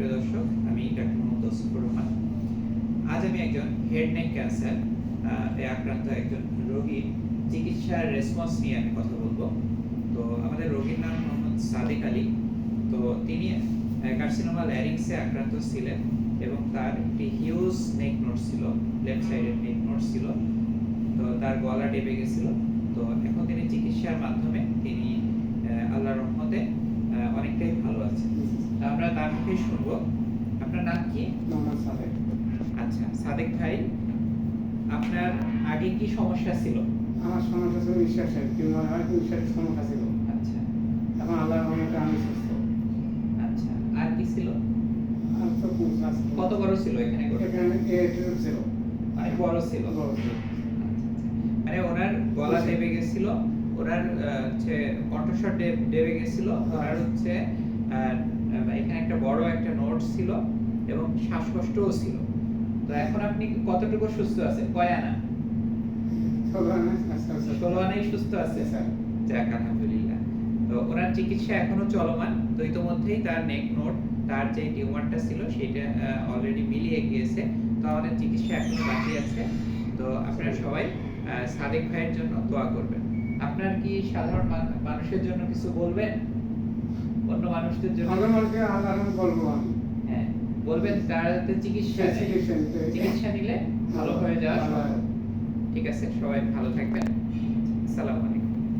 সুপ্রিয় দর্শক আমি ডাক্তার রহমান। আজ আমি একজন হেড নেক ক্যান্সার এ আক্রান্ত একজন রোগীর চিকিৎসার রেসপন্স নিয়ে আমি কথা বলব। তো আমাদের রোগীর নাম মোহাম্মদ সাদিক আলী। তো তিনি কার্সিনোমা ল্যারিংসে আক্রান্ত ছিলেন এবং তার একটি হিউজ নেক নোট ছিল লেফট সাইডের নেক নোট ছিল। তো তার গলা ডেবে গেছিল। তো এখন তিনি চিকিৎসার মাধ্যমে তিনি আহ, আল্লাহর রহমতে আহ, অনেকটাই ভালো আছেন তা আমরা তার মুখে শুনব। আপনার নাম কি? মোহাম্মদ সাদেক। আচ্ছা সাদেক ভাই আপনার আগে কি সমস্যা ছিল? আমার সমস্যা ছিল নিঃশ্বাসের কিন্তু আমার নিঃশ্বাসের সমস্যা ছিল? আচ্ছা। এখন আল্লাহর রহমতে আমি সুস্থ। আচ্ছা আর কি ছিল? আর তো কত বড় ছিল এখানে? এখানে ছিল। অনেক বড় ছিল? বড় ছিল। মানে ওনার গলা দেবে গেছিল ওনার হচ্ছে কণ্ঠস্বর দেবে গেছিল ওনার হচ্ছে আহ, এখানে একটা বড় একটা নোট ছিল এবং শ্বাসকষ্টও ছিল। তো এখন আপনি কতটুকু সুস্থ আছেন? কয় আনা? ষোলো আস্তে ষোলো আনাই সুস্থ আছে স্যার। যাক আলহামদুলিল্লাহ। তো ওনার চিকিৎসা এখনও চলমান। তো ইতোমধ্যেই তার নেক নোট তার যে টিউমারটা ছিল সেটা অলরেডি মিলিয়ে গিয়েছে। তো আমাদের চিকিৎসা এখনও বাকি আছে। তো আপনারা সবাই সাদেক ভাইয়ের জন্য দোয়া করবেন। আপনার কি সাধারণ মানুষের জন্য কিছু বলবেন? অন্য মানুষদের জন্য? অন্য মানুষকে বলব আমি। বলবেন তারা চিকিৎসা। চিকিৎসা নিলে ভালো হয়ে যাওয়া। ঠিক আছে সবাই ভালো থাকবেন সালাম